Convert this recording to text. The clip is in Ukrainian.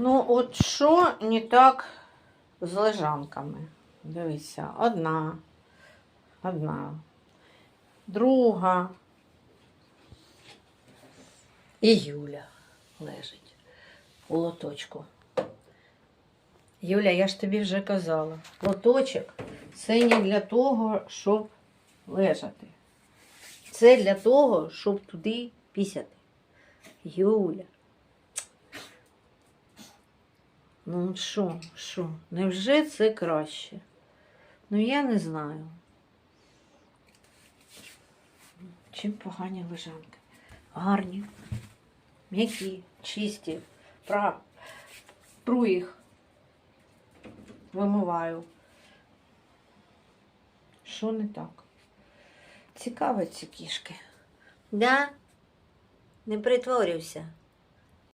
Ну, от що не так з лежанками? Дивися, одна, одна, друга. І Юля лежить у лоточку. Юля, я ж тобі вже казала, лоточок це не для того, щоб лежати. Це для того, щоб туди пісяти. Юля. Ну що, що, невже це краще? Ну я не знаю. Чим погані лежанки? Гарні, м'які, чисті, пра... пру їх, вимиваю. Що не так? Цікаві ці кішки. Да? Не притворюйся.